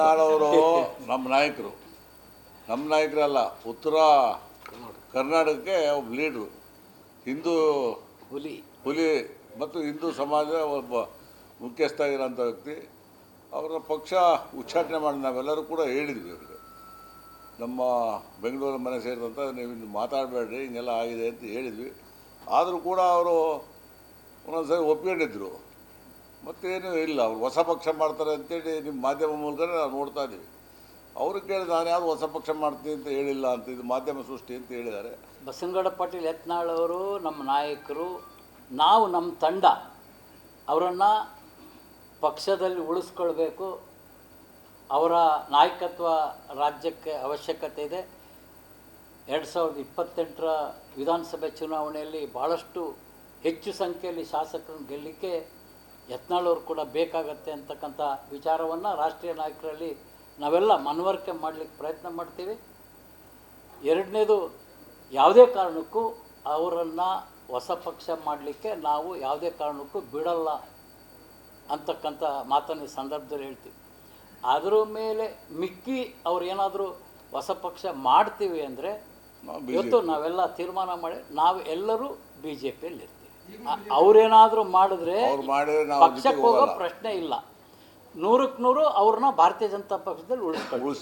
ಅವರು ನಮ್ಮ ನಾಯಕರು. ನಮ್ಮ ನಾಯಕರಲ್ಲ ಉತ್ತರ ಕರ್ನಾಟಕಕ್ಕೆ ಒಬ್ಬ ಲೀಡ್ರು ಹಿಂದೂ ಹುಲಿ. ಹುಲಿ ಮತ್ತು ಹಿಂದೂ ಸಮಾಜದ ಒಬ್ಬ ಮುಖ್ಯಸ್ಥ ಆಗಿರೋಂಥ ವ್ಯಕ್ತಿ. ಅವರ ಪಕ್ಷ ಉಚ್ಚಾಟನೆ ಮಾಡಿ ನಾವೆಲ್ಲರೂ ಕೂಡ ಹೇಳಿದ್ವಿ ಅವರಿಗೆ. ನಮ್ಮ ಬೆಂಗಳೂರು ಮನೆ ಸೇರಿದಂಥ ನೀವು ಇನ್ನು ಮಾತಾಡಬೇಡ್ರಿ ಹಿಂಗೆಲ್ಲ ಆಗಿದೆ ಅಂತ ಹೇಳಿದ್ವಿ. ಆದರೂ ಕೂಡ ಅವರು ಒಂದೊಂದು ಸರಿ ಒಪ್ಕೊಂಡಿದ್ರು. ಮತ್ತೇನು ಇಲ್ಲ. ಅವ್ರು ಹೊಸ ಪಕ್ಷ ಮಾಡ್ತಾರೆ ಅಂತೇಳಿ ನಿಮ್ಮ ಮಾಧ್ಯಮ ಮೂಲಕ ನಾವು ನೋಡ್ತಾ ಇದ್ದೀವಿ. ಅವರು ಕೇಳಿ ನಾನು ಯಾವುದು ಹೊಸ ಪಕ್ಷ ಮಾಡ್ತೀನಿ ಅಂತ ಹೇಳಿಲ್ಲ ಅಂತ ಇದು ಮಾಧ್ಯಮ ಸೃಷ್ಟಿ ಅಂತ ಹೇಳಿದ್ದಾರೆ. ಬಸನಗೌಡ ಪಾಟೀಲ್ ಯತ್ನಾಳ್ ಅವರು ನಮ್ಮ ನಾಯಕರು, ನಾವು ನಮ್ಮ ತಂಡ, ಅವರನ್ನು ಪಕ್ಷದಲ್ಲಿ ಉಳಿಸ್ಕೊಳ್ಬೇಕು. ಅವರ ನಾಯಕತ್ವ ರಾಜ್ಯಕ್ಕೆ ಅವಶ್ಯಕತೆ ಇದೆ. ಎರಡು ಸಾವಿರದ ಇಪ್ಪತ್ತೆಂಟರ ವಿಧಾನಸಭೆ ಚುನಾವಣೆಯಲ್ಲಿ ಭಾಳಷ್ಟು ಹೆಚ್ಚು ಸಂಖ್ಯೆಯಲ್ಲಿ ಶಾಸಕರನ್ನು ಗೆಲ್ಲಲಿಕ್ಕೆ ಯತ್ನಾಳ್ ಅವರು ಕೂಡ ಬೇಕಾಗತ್ತೆ ಅಂತಕ್ಕಂಥ ವಿಚಾರವನ್ನು ರಾಷ್ಟ್ರೀಯ ನಾಯಕರಲ್ಲಿ ನಾವೆಲ್ಲ ಮನವರಿಕೆ ಮಾಡಲಿಕ್ಕೆ ಪ್ರಯತ್ನ ಮಾಡ್ತೀವಿ. ಎರಡನೇದು ಯಾವುದೇ ಕಾರಣಕ್ಕೂ ಅವರನ್ನು ಹೊಸ ಪಕ್ಷ ಮಾಡಲಿಕ್ಕೆ ನಾವು ಯಾವುದೇ ಕಾರಣಕ್ಕೂ ಬಿಡಲ್ಲ ಅಂತಕ್ಕಂಥ ಮಾತನ್ನು ಈ ಸಂದರ್ಭದಲ್ಲಿ ಹೇಳ್ತೀವಿ. ಅದರ ಮೇಲೆ ಮಿಕ್ಕಿ ಅವ್ರು ಏನಾದರೂ ಹೊಸ ಪಕ್ಷ ಮಾಡ್ತೀವಿ ಅಂದರೆ ಇವತ್ತು ನಾವೆಲ್ಲ ತೀರ್ಮಾನ ಮಾಡಿ ನಾವು ಎಲ್ಲರೂ ಬಿ ಜೆ ಪಿಯಲ್ಲಿ ಇರ್ತೀವಿ ಅ- ಅವ್ರೇನಾದರೂ ಮಾಡಿದ್ರೆ ಪಕ್ಷಕ್ಕೆ ಹೋಗೋ ಪ್ರಶ್ನೆ ಇಲ್ಲ. ನೂರಕ್ಕೆ ನೂರು ಅವ್ರನ್ನ ಭಾರತೀಯ ಜನತಾ ಪಕ್ಷದಲ್ಲಿ ಉಳಿಸ್ಕೊಳ್ಳಿ. ಉಳಿಸಿ.